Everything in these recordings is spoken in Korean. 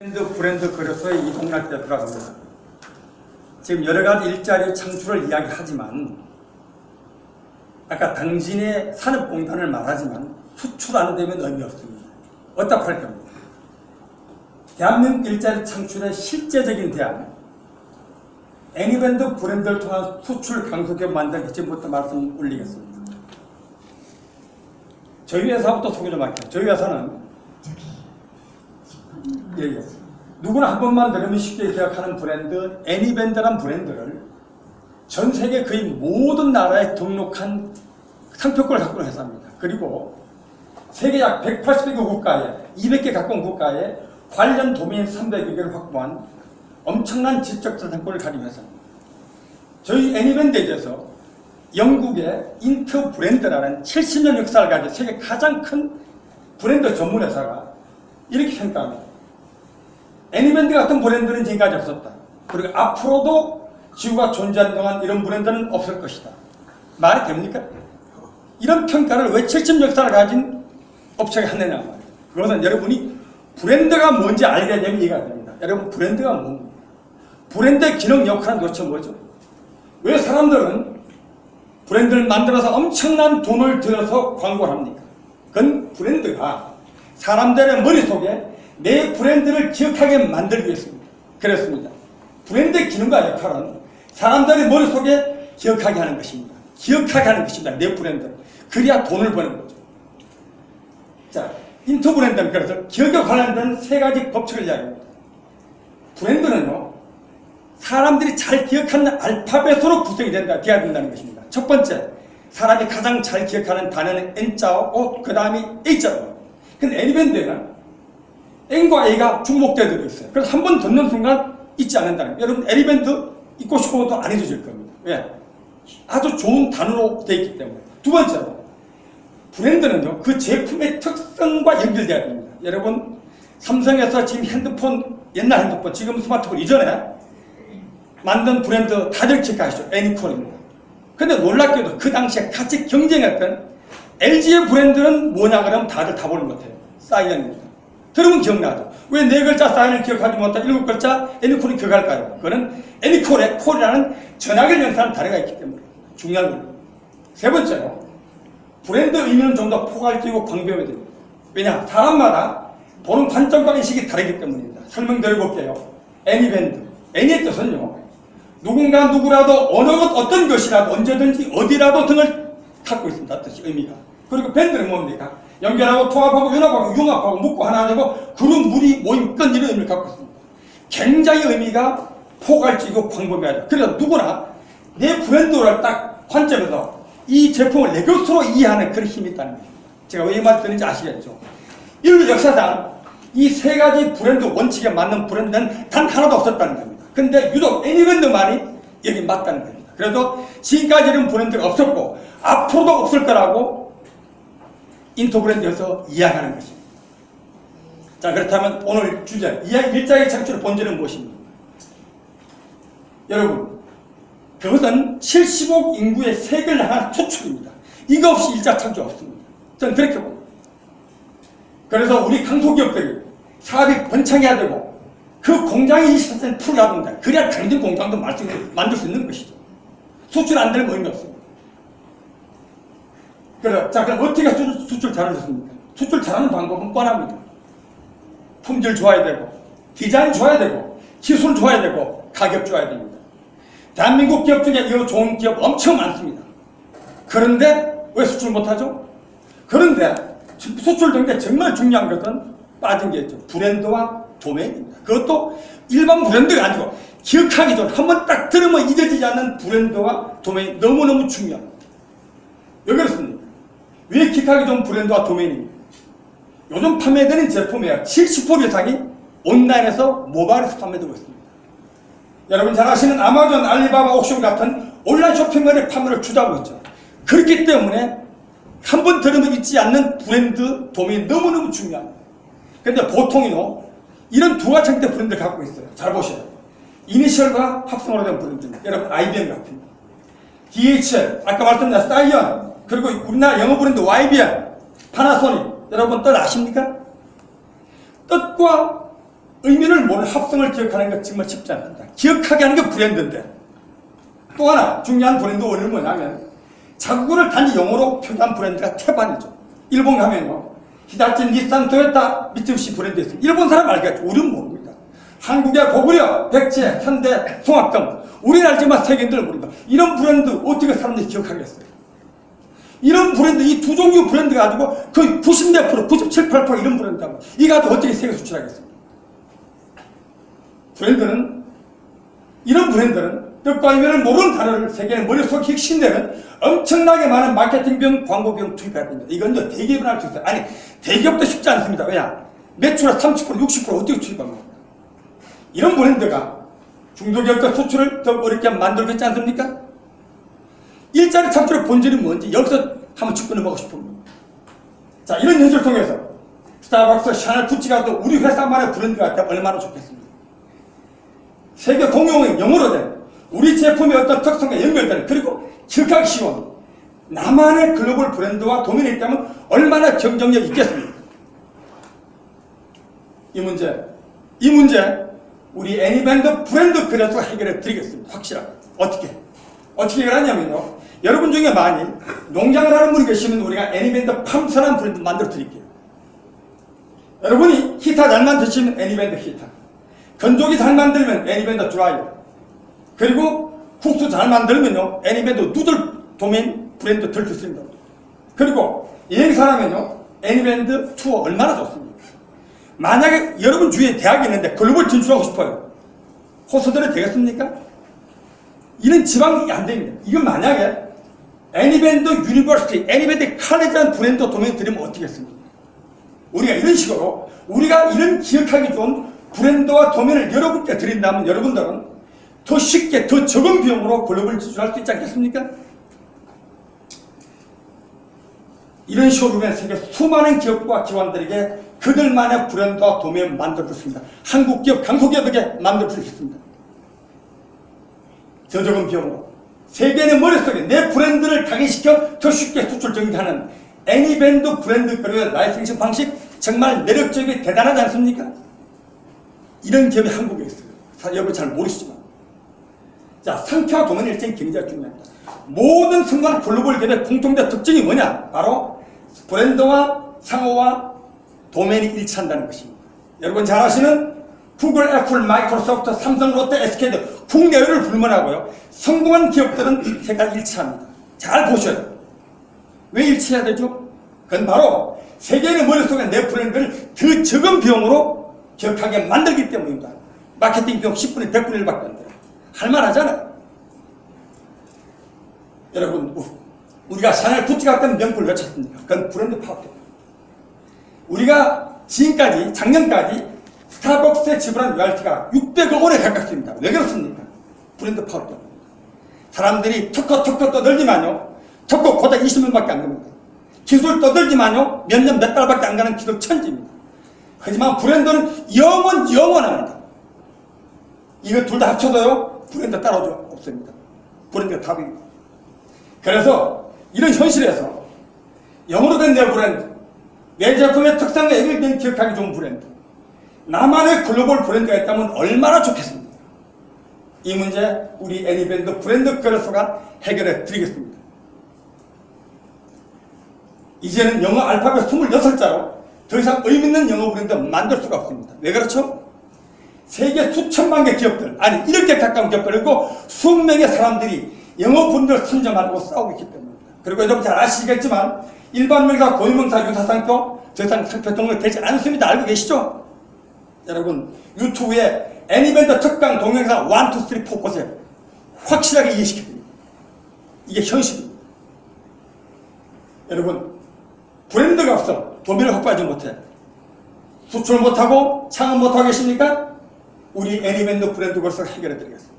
브랜드 브랜드 그래서의 이동날 때 들어갑니다. 지금 여러 가지 일자리 창출을 이야기하지만 아까 당신의 산업공단을 말하지만 수출 안 되면 의미 없습니다. 어떻게 할 겁니다. 대한민국 일자리 창출의 실제적인 대안 애니밴드 브랜드를 통한 수출 강소기업 만들기 지금부터 말씀 올리겠습니다. 저희 회사부터 소개 좀 할게요. 저희 회사는 예, 예. 누구나 한 번만 들으면 쉽게 기억하는 브랜드 애니밴드란 브랜드를 전 세계 거의 모든 나라에 등록한 상표권을 갖고 있는 회사입니다. 그리고 세계 약 180개 국가에 200개 가까운 국가에 관련 도메인 300여 개를 확보한 엄청난 지적 자산권을 가진 회사입니다. 저희 애니밴드에 대해서 영국의 인터 브랜드라는 70년 역사를 가진 세계 가장 큰 브랜드 전문 회사가 이렇게 평가합니다. 애니밴드 같은 브랜드는 지금까지 없었다. 그리고 앞으로도 지구가 존재하는 동안 이런 브랜드는 없을 것이다. 말이 됩니까? 이런 평가를 왜 70년 역사를 가진 업체가 하느냐 말이에요. 그것은 여러분이 브랜드가 뭔지 알게 되면 이해가 됩니다. 여러분 브랜드가 뭡니까? 브랜드의 기능 역할은 도대체 뭐죠? 왜 사람들은 브랜드를 만들어서 엄청난 돈을 들여서 광고를 합니까? 그건 브랜드가 사람들의 머릿속에 내 브랜드를 기억하게 만들기 위해서입니다. 그렇습니다. 브랜드의 기능과 역할은 사람들의 머릿속에 기억하게 하는 것입니다. 기억하게 하는 것입니다. 내 브랜드를. 그래야 돈을 버는 거죠. 자, 인터 브랜드는 그래서 기억에 관련된 세 가지 법칙을 이야기합니다. 브랜드는요, 사람들이 잘 기억하는 알파벳으로 구성이 된다, 돼야 된다는 것입니다. 첫 번째, 사람이 가장 잘 기억하는 단어는 N자고, 그 다음이 A자고. 근데 애니밴드에는 N과 A가 중복되어 있어요. 그래서 한 번 듣는 순간 잊지 않는다는 거예요. 여러분, 애니밴드 잊고 싶어도 안 잊어질 겁니다. 왜? 아주 좋은 단어로 되어 있기 때문에. 두 번째로, 브랜드는요, 그 제품의 특성과 연결돼야 됩니다. 여러분, 삼성에서 지금 핸드폰, 옛날 핸드폰, 지금 스마트폰 이전에 만든 브랜드 다들 기억하시죠? 애니콘입니다. 근데 놀랍게도 그 당시에 같이 경쟁했던 LG의 브랜드는 뭐냐 그러면 다들 것 같아요. 사이언입니다. 들으면 기억나죠? 왜 네 글자 사이언을 기억하지 못한 일곱 글자 애니콘이 기억할까요? 그거는 애니콘의 콜이라는 전학을 연상하는 다리가 있기 때문에 중요한 겁니다. 세 번째로 브랜드 의미는 좀 더 포괄적이고 광범위해야 됩니다. 왜냐? 사람마다 보는 관점과 인식이 다르기 때문입니다. 설명드려 볼게요. 애니밴드. 애니의 뜻은요. 누군가 누구라도 어느 것 어떤 것이라도 언제든지 어디라도 등을 갖고 있습니다. 뜻이 의미가. 그리고 밴드는 뭡니까? 연결하고 통합하고 연합하고 융합하고 묶고 하나 되고 그룹 무리 모임 끈 이런 의미를 갖고 있습니다. 굉장히 의미가 포괄적이고 광범위하죠. 그래서 누구나 내 브랜드를 딱 관점에서 이 제품을 내 것으로 이해하는 그런 힘이 있다는 거예요. 제가 왜 이 말 드는지 아시겠죠? 인류 역사상 이 세 가지 브랜드 원칙에 맞는 브랜드는 단 하나도 없었다는 겁니다. 근데 유독 애니밴드만이 여기 맞다는 겁니다. 그래도 지금까지 이런 브랜드가 없었고 앞으로도 없을 거라고 인터브랜드에서 이야기하는 것입니다. 자 그렇다면 오늘 주제 일자리 창출의 본질은 무엇입니까? 여러분 그것은 70억 인구의 세계를 향한 수출입니다. 이거 없이 일자 창출 없습니다. 저는 그렇게 봅니다. 그래서 우리 강소기업들이 사업이 번창해야 되고 그 공장이 20% 풀어야 된다. 그래야 당진 공장도 만들 수 있는 것이죠. 수출 안 되는 의미 없습니다. 그래, 자, 그럼 어떻게 수출, 수출 잘하셨습니까? 수출 잘하는 방법은 뻔합니다. 품질 좋아야 되고, 디자인 좋아야 되고, 기술 좋아야 되고, 가격 좋아야 됩니다. 대한민국 기업 중에 이 좋은 기업 엄청 많습니다. 그런데 왜 수출 못하죠? 그런데 수출된 게 정말 중요한 것은 빠진 게 있죠. 브랜드와 도메인입니다. 그것도 일반 브랜드가 아니고 기억하기 전 한 번 딱 들으면 잊어지지 않는 브랜드와 도메인 너무너무 중요합니다. 왜 그렇습니 까? 왜 기억하기 좋은 브랜드와 도메인입니까? 요즘 판매되는 제품의 70% 이상이 온라인에서 모바일에서 판매되고 있습니다. 여러분 잘 아시는 아마존, 알리바바, 옥션 같은 온라인 쇼핑몰의 판매를 주도하고 있죠. 그렇기 때문에 한 번 들으면 잊지 않는 브랜드 도메인 너무너무 중요합니다. 근데 보통이요, 이런 두 가지 형태 브랜드를 갖고 있어요. 잘 보셔요. 이니셜과 합성으로 된 브랜드입니다. 여러분, IBM 같습니다. DHL, 아까 말씀드린 사이언, 그리고 우리나라 영어 브랜드 YBM, 파나소닉, 여러분 뜻 아십니까? 뜻과 의미를 모르는 합성을 기억하는 것 정말 쉽지 않습니다. 기억하게 하는 게 브랜드인데 또 하나 중요한 브랜드 원인은 뭐냐면 자국을 단지 영어로 표기한 브랜드가 태반이죠. 일본 가면요. 히다치, 니산, 토요타, 미쓰비시 브랜드 있어요. 일본 사람 알겠죠. 우리는 모릅니다. 한국의 고구려, 백제, 현대, 송악금 우리는 알지만 세계인들 모른다. 이런 브랜드 어떻게 사람들이 기억하겠어요? 이런 브랜드, 이 두 종류 브랜드 가지고 거의 90몇 프로, 97, 8% 이런 브랜드하고 이 가지고 어떻게 세계 수출하겠어요? 브랜드는 이런 브랜드는 뜻과 의미를 모르는 단어를 세계의 머릿속 혁신되는 엄청나게 많은 마케팅 비용, 광고 비용 투입해야 됩니다. 이건 요 대기업은 할 수 있어요. 아니, 대기업도 쉽지 않습니다. 왜냐? 매출의 30%, 60% 어떻게 투입합니까? 이런 브랜드가 중소기업과 수출을 더 어렵게 만들겠지 않습니까? 일자리 창출의 본질이 뭔지 여기서 한번 짚고 넘어가고 싶습니다. 자, 이런 현실을 통해서 스타벅스, 샤넬, 구찌가 또 우리 회사만의 브랜드가 되면 얼마나 좋겠습니까? 세계 공용의 영어로 된 우리 제품의 어떤 특성과 연결되는 그리고 기억하기 쉬운 나만의 글로벌 브랜드와 도면이 있다면 얼마나 경쟁력 있겠습니까? 이 문제, 이 문제 우리 애니밴드 브랜드 그래서 해결해 드리겠습니다. 확실하게. 어떻게? 어떻게 해결하냐면요. 여러분 중에 많이 농장을 하는 분이 계시면 우리가 애니밴드 팜스라는 브랜드 만들어 드릴게요. 여러분이 히타 잘 만드시면 애니밴드 히타. 건조기 잘 만들면 애니밴드 드라이어. 그리고 국수 잘 만들면요. 애니밴드 누들 도메인 브랜드 들수 있습니다. 그리고 여행사라면요. 애니밴드 투어 얼마나 좋습니까? 만약에 여러분 주위에 대학이 있는데 글로벌 진출하고 싶어요. 호스들이 되겠습니까? 이런 지방이 안 됩니다. 이건 만약에 애니밴드 유니버시티, 애니밴드 칼레지라는 브랜드 도메인 드리면 어떻게 했습니까? 우리가 이런 식으로 우리가 이런 기억하기 좋은 브랜드와 도면을 여러분께 드린다면 여러분들은 더 쉽게 더 적은 비용으로 글로벌 진출할 수 있지 않겠습니까? 이런 우리는 세계 수많은 기업과 기관들에게 그들만의 브랜드와 도면을 만들어줬습니다. 한국 기업, 강소기업에게 만들어주셨습니다. 저 적은 비용으로 세계의 머릿속에 내 브랜드를 각인시켜 더 쉽게 수출 정리하는 애니밴드 브랜드 그리고 라이센싱 방식 정말 매력적이고 대단하지 않습니까? 이런 기업이 한국에 있어요. 사- 여러분 잘 모르시지만. 자, 상표와 도면 일정이 굉장히 중요합니다. 모든 순간 글로벌 기업의 공통된 특징이 뭐냐? 바로 브랜드와 상호와 도면이 일치한다는 것입니다. 여러분 잘 아시는 구글, 애플, 마이크로소프트, 삼성, 롯데, SK도 국내외를 불문하고요. 성공한 기업들은 세가 일치합니다. 잘 보셔요. 왜 일치해야 되죠? 그건 바로 세계인의 머릿속에 내 브랜드를 더 적은 비용으로 기억하게 만들기 때문입니다. 마케팅 비용 10분의 100분의 1밖에 안 돼요. 할만하잖아요. 여러분, 우- 우리가 샤넬 구찌 같은 명품을 왜 찾습니까? 그건 브랜드 때문에. 우리가 지금까지, 작년까지 스타벅스에 지불한 로얄티가 600억 원에 가깝습니다. 왜 그렇습니까? 브랜드 때문에. 사람들이 턱커 턱커 떠들지만요. 턱커 고작 20년밖에 안 됩니다. 기술 떠들지만요. 몇 년 몇 달밖에 안 가는 기술 천지입니다. 하지만 브랜드는 영원 영원합니다. 이거 둘 다 합쳐도요. 브랜드 따라오지 없습니다. 브랜드가 답입니다. 그래서 이런 현실에서 영어로 된 내 브랜드, 내 제품의 특성과 연결된 기억하기 좋은 브랜드, 나만의 글로벌 브랜드가 있다면 얼마나 좋겠습니까? 이 문제 우리 애니밴드 브랜드 거래소가 해결해 드리겠습니다. 이제는 영어 알파벳 26자로 더 이상 의미 있는 영어 브랜드 만들 수가 없습니다. 왜 그렇죠? 세계 수천만 개 기업들, 아니 이렇게 가까운 기업들, 그리고 수명의 사람들이 영어 분들 선점하려고 싸우고 있기 때문입니다. 그리고 여러분 잘 아시겠지만 일반 명사, 고유명사, 유사상표, 더 이상 상표 등록 되지 않습니다. 알고 계시죠? 여러분 유튜브에 애니밴드 특강 동영상 1, 2, 3, 4 보세요. 확실하게 이해시켜드립니다. 이게 현실입니다. 여러분 브랜드가 없어 도면을 확보하지 못해 수출 못하고 창업 못하고 계십니까? 우리 애니밴드 브랜드 걸서 해결해 드리겠습니다.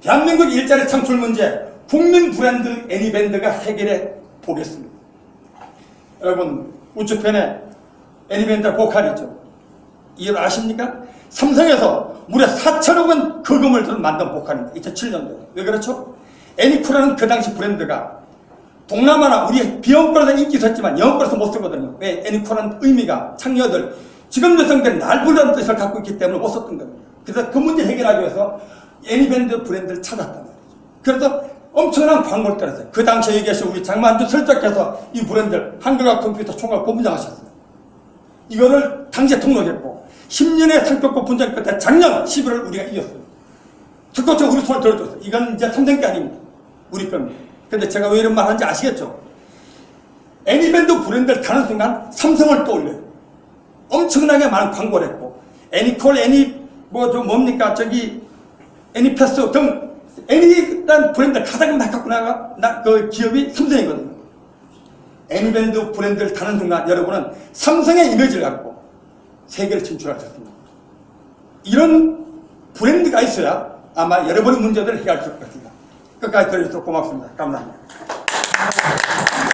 대한민국 일자리 창출 문제 국민 브랜드 애니밴드가 해결해 보겠습니다. 여러분 우측편에 애니밴드 보컬이죠. 이걸 아십니까? 삼성에서 무려 4천억 원 거금을 들은 만든 보컬입니다. 2007년도에. 왜 그렇죠? 애니쿠라는 그 당시 브랜드가 동남아나 우리 비영권에서 인기 있었지만 영어권에서 못 쓰거든요. 왜? 애니쿠라는 의미가 창녀들 지금 여성들은 날 부르는 뜻을 갖고 있기 때문에 못 썼던 겁니다. 그래서 그 문제 해결하기 위해서 애니밴드 브랜드를 찾았단 말이죠. 그래서 엄청난 광고를 때렸어요. 그 당시에 계신 우리 장만주 설정께서 이 브랜드를 한글과 컴퓨터 총괄 본부장 하셨어요. 이거를 당시에 통로했고 10년의 상표권 분쟁 끝에 작년 11월 우리가 이겼어요. 특허청 우리 손을 들어줬어요. 이건 이제 3등 게 아닙니다. 우리 겁니다. 근데 제가 왜 이런 말 하는지 아시겠죠? 애니밴드 브랜드를 다는 순간 삼성을 떠올려요. 엄청나게 많은 광고를 했고 애니콜, 애니 뭐 좀 뭡니까 저기 애니패스 등 애니라는 브랜드를 가장 갖고 나가 나, 그 기업이 삼성이거든요. 애니밴드 브랜드를 다는 순간 여러분은 삼성의 이미지를 갖고 세계를 있습니다. 이런 브랜드가 있어야 아마 여러분의 문제들을 해결할 수 있을 것입니다. 끝까지 들어주셔서 고맙습니다. 감사합니다.